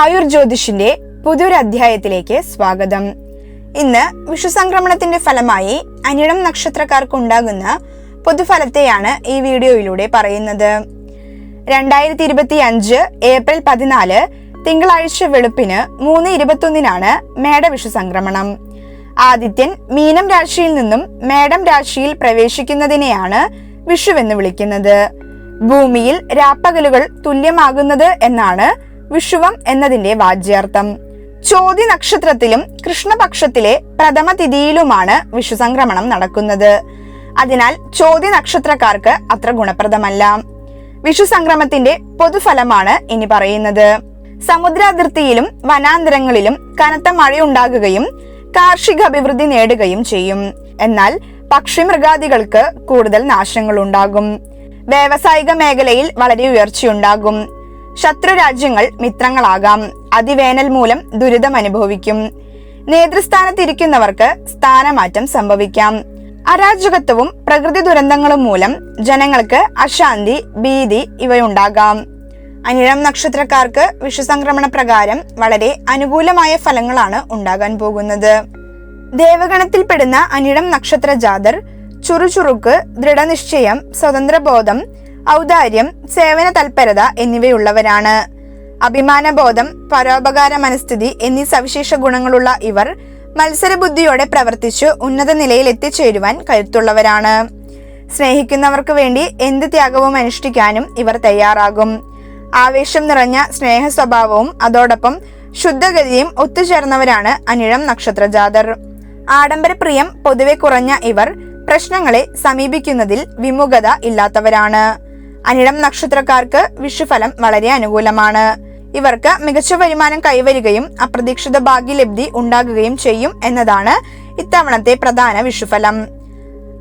ആയുർ ജ്യോതിഷിന്റെ പുതിയൊരു അധ്യായത്തിലേക്ക് സ്വാഗതം. ഇന്ന് വിഷുസംക്രമണത്തിന്റെ ഫലമായി അനിഴം നക്ഷത്രക്കാർക്ക് ഉണ്ടാകുന്ന പൊതുഫലത്തെയാണ് ഈ വീഡിയോയിലൂടെ പറയുന്നത്. രണ്ടായിരത്തി ഇരുപത്തി അഞ്ച് ഏപ്രിൽ പതിനാല് തിങ്കളാഴ്ച വെളുപ്പിന് മൂന്ന് ഇരുപത്തൊന്നിനാണ് മേടവിഷു സംക്രമണം ആദിത്യൻ മീനം രാശിയിൽ നിന്നും മേടം രാശിയിൽ പ്രവേശിക്കുന്നതിനെയാണ് വിഷുവെന്ന് വിളിക്കുന്നത്. ഭൂമിയിൽ രാപ്പകലുകൾ തുല്യമാകുന്നത് എന്നാണ് വിഷുവം എന്നതിന്റെ വാജ്യാർത്ഥം. ചോതി നക്ഷത്രത്തിലും കൃഷ്ണപക്ഷത്തിലെ പ്രഥമ തിഥിയിലുമാണ് വിഷു സംക്രമണം നടക്കുന്നത്. അതിനാൽ ചോതി നക്ഷത്രക്കാർക്ക് അത്ര ഗുണപ്രദമല്ല. വിഷു സംക്രമത്തിന്റെ പൊതുഫലമാണ് ഇനി പറയുന്നത്. സമുദ്രാതിർത്തിയിലും വനാന്തരങ്ങളിലും കനത്ത മഴയുണ്ടാകുകയും കാർഷിക അഭിവൃദ്ധി നേടുകയും ചെയ്യും. എന്നാൽ പക്ഷിമൃഗാദികൾക്ക് കൂടുതൽ നാശങ്ങൾ ഉണ്ടാകും വ്യാവസായിക മേഖലയിൽ വളരെ ഉയർച്ചയുണ്ടാകും. ശത്രു രാജ്യങ്ങൾ മിത്രങ്ങളാകാം. അതിവേനൽ മൂലം ദുരിതം അനുഭവിക്കും. നേതൃസ്ഥാനത്തിരിക്കുന്നവർക്ക് സ്ഥാനമാറ്റം സംഭവിക്കാം. അരാജകത്വവും പ്രകൃതി ദുരന്തങ്ങളും മൂലം ജനങ്ങൾക്ക് അശാന്തി ഭീതി ഇവയുണ്ടാകാം. അനിഴം നക്ഷത്രക്കാർക്ക് വിഷുസംക്രമണ പ്രകാരം വളരെ അനുകൂലമായ ഫലങ്ങളാണ് ഉണ്ടാകാൻ പോകുന്നത്. ദേവഗണത്തിൽപ്പെടുന്ന അനിഴം നക്ഷത്ര ജാതർ ചുറുചുറുക്ക് ദൃഢനിശ്ചയം സ്വതന്ത്രബോധം ഔദാര്യം സേവന തൽപരത എന്നിവയുള്ളവരാണ്. അഭിമാനബോധം പരോപകാര മനസ്ഥിതി എന്നീ സവിശേഷ ഗുണങ്ങളുള്ള ഇവർ മത്സരബുദ്ധിയോടെ പ്രവർത്തിച്ച് ഉന്നത നിലയിൽ എത്തിച്ചേരുവാൻ കരുത്തുള്ളവരാണ്. സ്നേഹിക്കുന്നവർക്ക് വേണ്ടി എന്ത് ത്യാഗവും അനുഷ്ഠിക്കാനും ഇവർ തയ്യാറാകും. ആവേശം നിറഞ്ഞ സ്നേഹ സ്വഭാവവും അതോടൊപ്പം ശുദ്ധഗതിയും ഒത്തുചേർന്നവരാണ് അനിഴം നക്ഷത്രജാതർ. ആഡംബരപ്രിയം പൊതുവെ കുറഞ്ഞ ഇവർ പ്രശ്നങ്ങളെ സമീപിക്കുന്നതിൽ വിമുഖത ഇല്ലാത്തവരാണ്. അനിഴം നക്ഷത്രക്കാർക്ക് വിഷുഫലം വളരെ അനുകൂലമാണ്. ഇവർക്ക് മികച്ച വരുമാനം കൈവരികയും അപ്രതീക്ഷിത ഭാഗ്യലബ്ധി ഉണ്ടാകുകയും ചെയ്യും എന്നതാണ് ഇത്തവണത്തെ പ്രധാന വിഷുഫലം.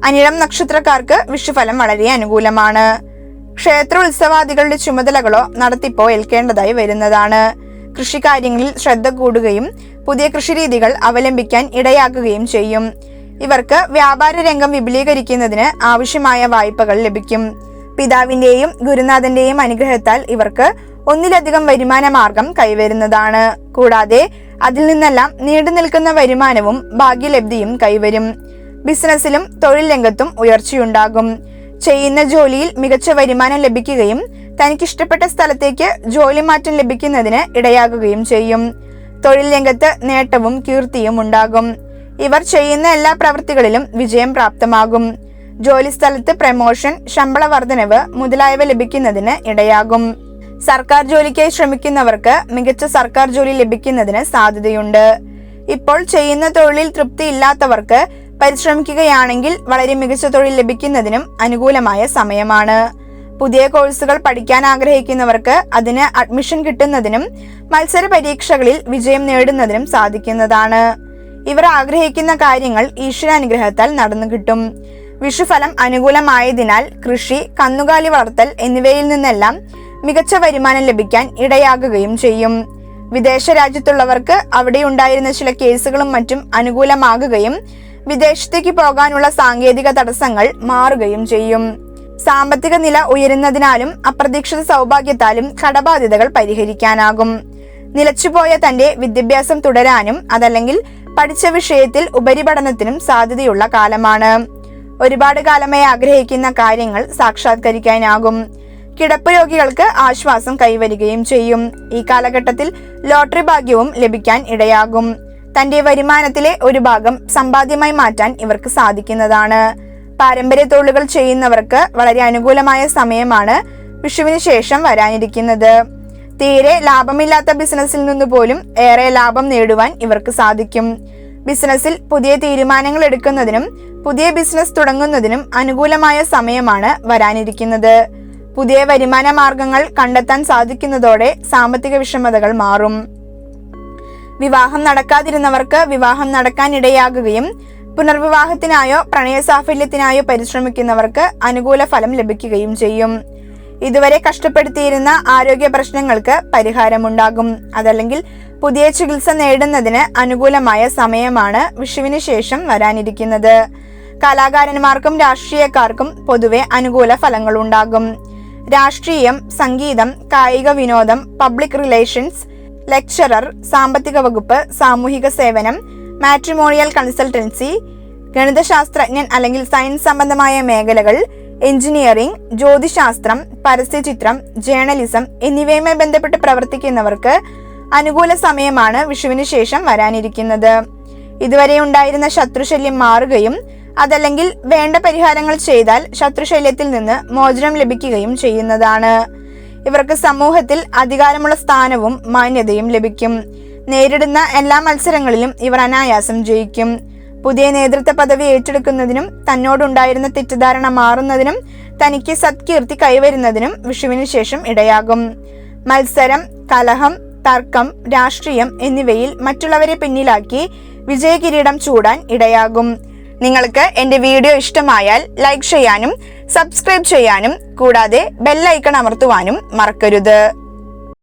അനിഴം നക്ഷത്രക്കാർക്ക് വിഷുഫലം വളരെ അനുകൂലമാണ്. ക്ഷേത്ര ഉത്സവാദികളുടെ ചുമതലകളോ നടത്തിപ്പോ ഏൽക്കേണ്ടതായി വരുന്നതാണ്. കൃഷികാര്യങ്ങളിൽ ശ്രദ്ധ കൂടുകയും പുതിയ കൃഷിരീതികൾ അവലംബിക്കാൻ ഇടയാക്കുകയും ചെയ്യും. ഇവർക്ക് വ്യാപാര രംഗം വിപുലീകരിക്കുന്നതിന് ആവശ്യമായ വായ്പകൾ ലഭിക്കും. പിതാവിന്റെയും ഗുരുനാഥന്റെയും അനുഗ്രഹത്താൽ ഇവർക്ക് ഒന്നിലധികം വരുമാന മാർഗം കൈവരുന്നതാണ്. കൂടാതെ അതിൽ നിന്നെല്ലാം നീണ്ടു നിൽക്കുന്ന വരുമാനവും ഭാഗ്യലബ്ധിയും കൈവരും. ബിസിനസ്സിലും തൊഴിൽ രംഗത്തും ഉയർച്ചയുണ്ടാകും. ചെയ്യുന്ന ജോലിയിൽ മികച്ച വരുമാനം ലഭിക്കുകയും തനിക്കിഷ്ടപ്പെട്ട സ്ഥലത്തേക്ക് ജോലി മാറ്റം ലഭിക്കുന്നതിന് ഇടയാകുകയും ചെയ്യും. തൊഴിൽ രംഗത്ത് നേട്ടവും കീർത്തിയും ഉണ്ടാകും. ഇവർ ചെയ്യുന്ന എല്ലാ പ്രവൃത്തികളിലും വിജയം പ്രാപ്തമാകും. ജോലി സ്ഥലത്ത് പ്രമോഷൻ ശമ്പള വർധനവ് മുതലായവ ലഭിക്കുന്നതിന് ഇടയാകും. സർക്കാർ ജോലിക്കായി ശ്രമിക്കുന്നവർക്ക് മികച്ച സർക്കാർ ജോലി ലഭിക്കുന്നതിന് സാധ്യതയുണ്ട്. ഇപ്പോൾ ചെയ്യുന്ന തൊഴിലിൽ തൃപ്തി ഇല്ലാത്തവർക്ക് പരിശ്രമിക്കുകയാണെങ്കിൽ വളരെ മികച്ച തൊഴിൽ ലഭിക്കുന്നതിനും അനുകൂലമായ സമയമാണ്. പുതിയ കോഴ്സുകൾ പഠിക്കാൻ ആഗ്രഹിക്കുന്നവർക്ക് അതിന് അഡ്മിഷൻ കിട്ടുന്നതിനും മത്സര പരീക്ഷകളിൽ വിജയം നേടുന്നതിനും സാധിക്കുന്നതാണ്. ഇവർ ആഗ്രഹിക്കുന്ന കാര്യങ്ങൾ ഈശ്വരാനുഗ്രഹത്താൽ നടന്നു കിട്ടും വിഷുഫലം അനുകൂലമായതിനാൽ കൃഷി കന്നുകാലി വളർത്തൽ എന്നിവയിൽ നിന്നെല്ലാം മികച്ച വരുമാനം ലഭിക്കാൻ ഇടയാകുകയും ചെയ്യും. വിദേശ രാജ്യത്തുള്ളവർക്ക് അവിടെ ഉണ്ടായിരുന്ന ചില കേസുകളും മറ്റും അനുകൂലമാകുകയും വിദേശത്തേക്ക് പോകാനുള്ള സാങ്കേതിക തടസ്സങ്ങൾ മാറുകയും ചെയ്യും. സാമ്പത്തിക നില ഉയരുന്നതിനാലും അപ്രതീക്ഷിത സൗഭാഗ്യത്താലും കടബാധ്യതകൾ പരിഹരിക്കാനാകും. നിലച്ചുപോയ തന്റെ വിദ്യാഭ്യാസം തുടരാനും അതല്ലെങ്കിൽ പഠിച്ച വിഷയത്തിൽ ഉപരിപഠനത്തിനും സാധ്യതയുള്ള കാലമാണ്. ഒരുപാട് കാലമായി ആഗ്രഹിക്കുന്ന കാര്യങ്ങൾ സാക്ഷാത്കരിക്കാനാകും. കിടപ്പ് രോഗികൾക്ക് ആശ്വാസം കൈവരികയും ചെയ്യും. ഈ കാലഘട്ടത്തിൽ ലോട്ടറി ഭാഗ്യവും ലഭിക്കാൻ ഇടയാകും. തന്റെ വരുമാനത്തിലെ ഒരു ഭാഗം സമ്പാദ്യമായി മാറ്റാൻ ഇവർക്ക് സാധിക്കുന്നതാണ്. പാരമ്പര്യ തൊഴിലുകൾ ചെയ്യുന്നവർക്ക് വളരെ അനുകൂലമായ സമയമാണ് വിഷുവിന് ശേഷം വരാനിരിക്കുന്നത്. തീരെ ലാഭമില്ലാത്ത ബിസിനസ്സിൽ നിന്ന് പോലും ഏറെ ലാഭം നേടുവാൻ ഇവർക്ക് സാധിക്കും. ബിസിനസ്സിൽ പുതിയ തീരുമാനങ്ങൾ എടുക്കുന്നതിനും പുതിയ ബിസിനസ് തുടങ്ങുന്നതിനും അനുകൂലമായ സമയമാണ് വരാനിരിക്കുന്നത്. പുതിയ വരുമാന മാർഗങ്ങൾ കണ്ടെത്താൻ സാധിക്കുന്നതോടെ സാമ്പത്തിക വിഷമതകൾ മാറും. വിവാഹം നടക്കാതിരുന്നവർക്ക് വിവാഹം നടക്കാൻ ഇടയാകുകയും പുനർവിവാഹത്തിനായോ പ്രണയ സാഫല്യത്തിനായോ പരിശ്രമിക്കുന്നവർക്ക് അനുകൂല ഫലം ലഭിക്കുകയും ചെയ്യും. ഇതുവരെ കഷ്ടപ്പെടുത്തിയിരുന്ന ആരോഗ്യ പ്രശ്നങ്ങൾക്ക് പരിഹാരമുണ്ടാകും. അതല്ലെങ്കിൽ പുതിയ ചികിത്സ നേടുന്നതിന് അനുകൂലമായ സമയമാണ് വിഷുവിന് ശേഷം വരാനിരിക്കുന്നത്. കലാകാരന്മാർക്കും രാഷ്ട്രീയക്കാർക്കും പൊതുവെ അനുകൂല ഫലങ്ങൾ ഉണ്ടാകും രാഷ്ട്രീയം സംഗീതം കായിക വിനോദം പബ്ലിക് റിലേഷൻസ് ലെക്ചറർ സാമ്പത്തിക വകുപ്പ് സാമൂഹിക സേവനം മാട്രിമോണിയൽ കൺസൾട്ടൻസി ഗണിതശാസ്ത്രജ്ഞൻ അല്ലെങ്കിൽ സയൻസ് സംബന്ധമായ മേഖലകൾ എഞ്ചിനീയറിംഗ് ജ്യോതിശാസ്ത്രം പരസ്യചിത്രം ജേർണലിസം എന്നിവയുമായി ബന്ധപ്പെട്ട് പ്രവർത്തിക്കുന്നവർക്ക് അനുകൂല സമയമാണ് വിഷുവിന് ശേഷം വരാനിരിക്കുന്നത്. ഇതുവരെ ഉണ്ടായിരുന്ന ശത്രുശല്യം മാറുകയും അതല്ലെങ്കിൽ വേണ്ട പരിഹാരങ്ങൾ ചെയ്താൽ ശത്രുശല്യത്തിൽ നിന്ന് മോചനം ലഭിക്കുകയും ചെയ്യുന്നതാണ്. ഇവർക്ക് സമൂഹത്തിൽ അധികാരമുള്ള സ്ഥാനവും മാന്യതയും ലഭിക്കും. നേരിടുന്ന എല്ലാ മത്സരങ്ങളിലും ഇവർ അനായാസം ജയിക്കും. പുതിയ നേതൃത്വ പദവി ഏറ്റെടുക്കുന്നതിനും തന്നോടുണ്ടായിരുന്ന തെറ്റിദ്ധാരണ മാറുന്നതിനും തനിക്ക് സത്കീർത്തി കൈവരുന്നതിനും വിഷുവിന് ശേഷം ഇടയാകും. മത്സരം കലഹം തർക്കം രാഷ്ട്രീയം എന്നിവയിൽ മറ്റുള്ളവരെ പിന്നിലാക്കി വിജയകിരീടം ചൂടാൻ ഇടയാകും. നിങ്ങൾക്ക് എന്റെ വീഡിയോ ഇഷ്ടമായാൽ ലൈക്ക് ചെയ്യാനും സബ്സ്ക്രൈബ് ചെയ്യാനും കൂടാതെ ബെല്ലൈക്കൺ അമർത്തുവാനും മറക്കരുത്.